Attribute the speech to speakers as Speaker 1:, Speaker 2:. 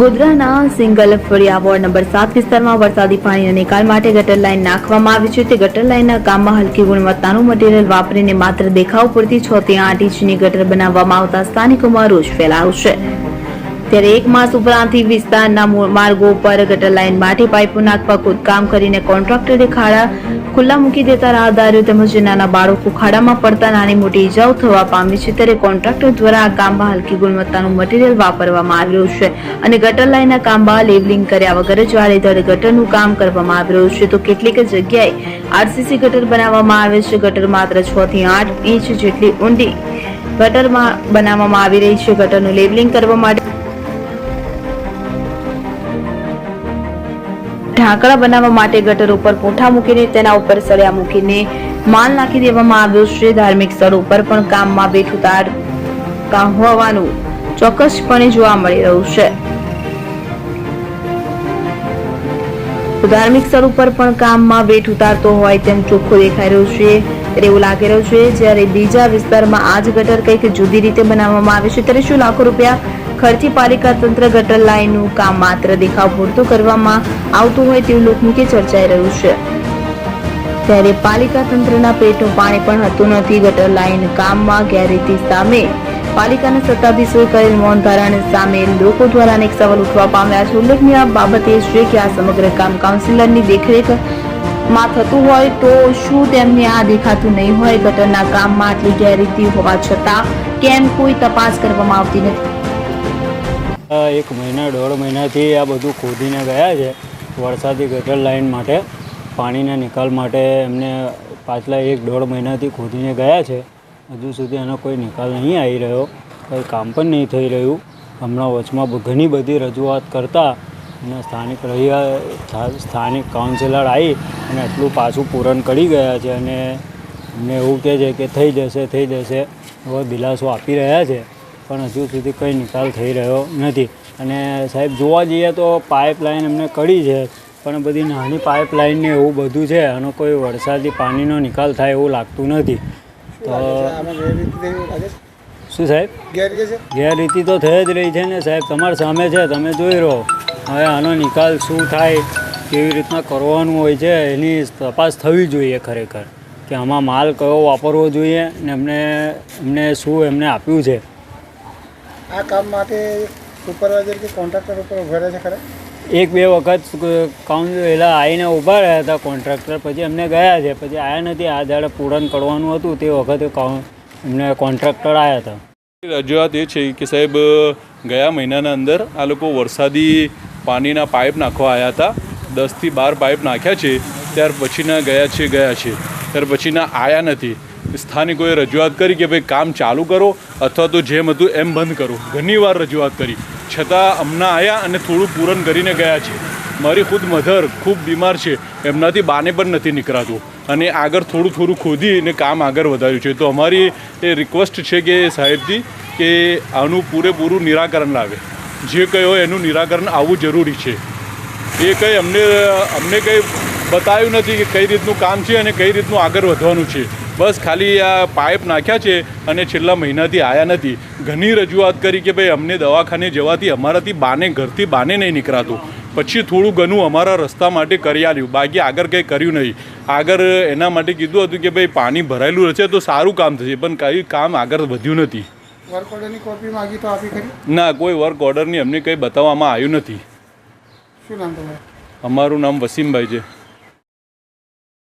Speaker 1: ગોધરાના સિંગલ ફળિયા ward number સાત વિસ્તારમાં વરસાદી પાણીના નિકાલ માટે ગટર લાઇન નાખવામાં આવી છે. તે ગટર લાઇનના કામમાં હલકી ગુણવત્તાનું મટીરીયલ વાપરીને માત્ર દેખાવ પૂરતી છ થી આઠ ઇંચની ગટર બનાવવામાં આવતા સ્થાનિકોમાં રોષ ફેલાયો છે. ત્યારે એક માસ ઉપરાંતથી વિસ્તારના માર્ગો પર ગટર લાઇન માટે પાઇપો નાખવા ખોદકામ કરીને કોન્ટ્રાક્ટરે ખાડા ખુલ્લા મૂકી દેતા રાહદારીઓ તેમજ નાના બાળકો ખાડામાં પડતા નાની મોટી ઇજાઓ થવા પામી છે. ત્યારે કોન્ટ્રાક્ટર દ્વારા આ કામમાં હલકી ગુણવત્તાનું મટીરિયલ વાપરવામાં આવી રહ્યું છે અને ગટર લાઇનના કામમાં લેબલિંગ કર્યા વગર જ આડેધડ ગટરનું કામ કરવામાં આવી રહ્યું છે. તો કેટલીક જગ્યાએ આરસીસી ગટર બનાવવામાં આવે છે. ગટર માત્ર છ થી આઠ ઇંચ જેટલી ઊંડી ગટરમાં બનાવવામાં આવી રહી છે. ગટરનું લેબલિંગ કરવા માટે ઢાંકણા બનાવવા માટે ગટર ઉપર પૂંઠા મૂકીને તેના ઉપર સળિયા મૂકીને માલ નાખી દેવામાં આવ્યો છે. ધાર્મિક સ્થળ ઉપર પણ કામમાં બેઠું તાર કામ હોવાનું ચોક્કસપણે જોવા મળી રહ્યું છે. ધાર્મિક સ્થળ ઉપર પણ કામમાં વેઠ ઉતારતો હોય તેમ ચોખ્ખો દેખાઈ રહ્યો છે. એવું લાગી રહ્યું છે, જ્યારે બીજા વિસ્તારમાં આ જ ગટર કંઈક જુદી રીતે બનાવવામાં આવે છે. ત્યારે શું લાખો રૂપિયા ખર્ચી પાલિકા તંત્ર ગટર લાઇનનું કામ માત્ર દેખાવ પૂરતું કરવામાં આવતું હોય તેવું લોકમુખે ચર્ચાઈ રહ્યું છે. ત્યારે પાલિકા તંત્રના પેટનું પાણી પણ હતું નથી, ગટર લાઇન કામમાં ગેરરીતિ સામે પાલિકાના સત્તાધીશોએ કરેલ મૌન ધારણ સામે લોકો દ્વારા અનેક સવાલ ઉઠવા પામ્યા છે. ઉલ્લેખનીય બાબત એ છે કે આ સમગ્ર કામ કાઉન્સિલરની દેખરેખમાં થતું હોય તો શું તેમને આ દેખાતું નહીં હોય? ગટરના કામમાં આટલી ગેરરીતિ હોવા છતાં કેમ કોઈ તપાસ કરવામાં આવતી નથી?
Speaker 2: એક મહિના, દોઢ મહિનાથી આ બધું ખોદીને ગયા છે વરસાદી ગટર લાઈન માટે. પાણીના નિકાલ માટે એમને પાછલા એક દોઢ મહિનાથી ખોદીને ગયા છે. હજુ સુધી એનો કોઈ નિકાલ નહીં આવી રહ્યો. કંઈ કામ પણ નહીં થઈ રહ્યું. હમણાં વચમાં ઘણી બધી રજૂઆત કરતા અને સ્થાનિક રહ્યા સ્થાનિક કાઉન્સિલર આવી અને એટલું પાછું પૂરણ કરી ગયા છે અને અમને એવું કહે છે કે થઈ જશે થઈ જશે. એવો દિલાસો આપી રહ્યા છે. પણ હજુ સુધી કંઈ નિકાલ થઈ રહ્યો નથી. અને સાહેબ જોવા જઈએ તો પાઇપલાઇન એમને કરી છે પણ બધી નાની પાઇપલાઇનને એવું બધું છે આનો કોઈ વરસાદી પાણીનો નિકાલ થાય એવું લાગતું નથી. તો? શું સાહેબ?
Speaker 3: ગેરરીતિ
Speaker 2: તો થઈ જ રહી છે ને સાહેબ તમારી સામે છે તમે જોઈ રહો. હવે આનો નિકાલ શું થાય કેવી રીતના કરવાનું હોય છે એની તપાસ થવી જોઈએ ખરેખર. કે આમાં માલ કયો વાપરવો જોઈએ ને એમને એમને શું એમને આપ્યું છે.
Speaker 3: આ કામ માટે સુપરવાઇઝર કે કોન્ટ્રાક્ટર ઉપર ઊભા રહ્યા છે ખરા?
Speaker 2: એક બે વખત કાઉન્ટ પહેલાં આવીને ઊભા રહ્યા હતા કોન્ટ્રાક્ટર પછી એમને ગયા છે પછી આવ્યા નથી આ દાડે પૂરણ કરવાનું હતું તે વખતે એમને કોન્ટ્રાક્ટર આવ્યા હતા.
Speaker 4: રજૂઆત એ છે કે સાહેબ ગયા મહિનાના અંદર આ લોકો વરસાદી પાણીના પાઇપ નાખવા આવ્યા હતા. દસથી બાર પાઇપ નાખ્યા છે ત્યાર પછીના ગયા છે ગયા છે. ત્યાર પછીના આવ્યા નથી. સ્થાનિકોએ રજૂઆત કરી કે ભાઈ કામ ચાલુ કરો અથવા તો જેમ હતું એમ બંધ કરો. ઘણી વાર રજૂઆત કરી. છતાં હમણાં આવ્યા અને થોડું પૂરણ કરીને ગયા છે. મારી ખુદ મધર ખૂબ બીમાર છે. એમનાથી બાને પણ નથી નીકળાતું. અને આગળ થોડું થોડું ખોદી અને કામ આગળ વધાર્યું છે. તો અમારી એ રિક્વેસ્ટ છે કે સાહેબથી કે આનું પૂરેપૂરું નિરાકરણ લાવે. જે કંઈ હોય એનું નિરાકરણ આવવું જરૂરી છે. એ કંઈ અમને અમને કંઈ બતાવ્યું નથી કે કઈ રીતનું કામ છે અને કઈ રીતનું આગળ વધવાનું છે. બસ ખાલી આ પાઇપ નાખ્યા છે અને છેલ્લા મહિનાથી આવ્યા નથી. ઘણી રજૂઆત કરી કે ભાઈ અમને દવાખાને જવાથી અમારાથી બાને ઘરથી બાને નહીં નીકળાતું. પછી થોડું ઘણું અમારા રસ્તા માટે કરી આલ્યું. બાકી આગળ કંઈ કર્યું નહીં. આગળ એના માટે કીધું હતું કે ભાઈ પાણી ભરાયેલું રહેશે તો સારું કામ થશે પણ કંઈ કામ આગળ વધ્યું નથી.
Speaker 3: વર્ક ઓર્ડરની કોપી માગી તો આપી ખરી?
Speaker 4: ના કોઈ વર્ક ઓર્ડરની અમને કંઈ બતાવવામાં આવ્યું નથી.
Speaker 3: શું નામ તમારું?
Speaker 4: અમારું નામ વસીમભાઈ છે.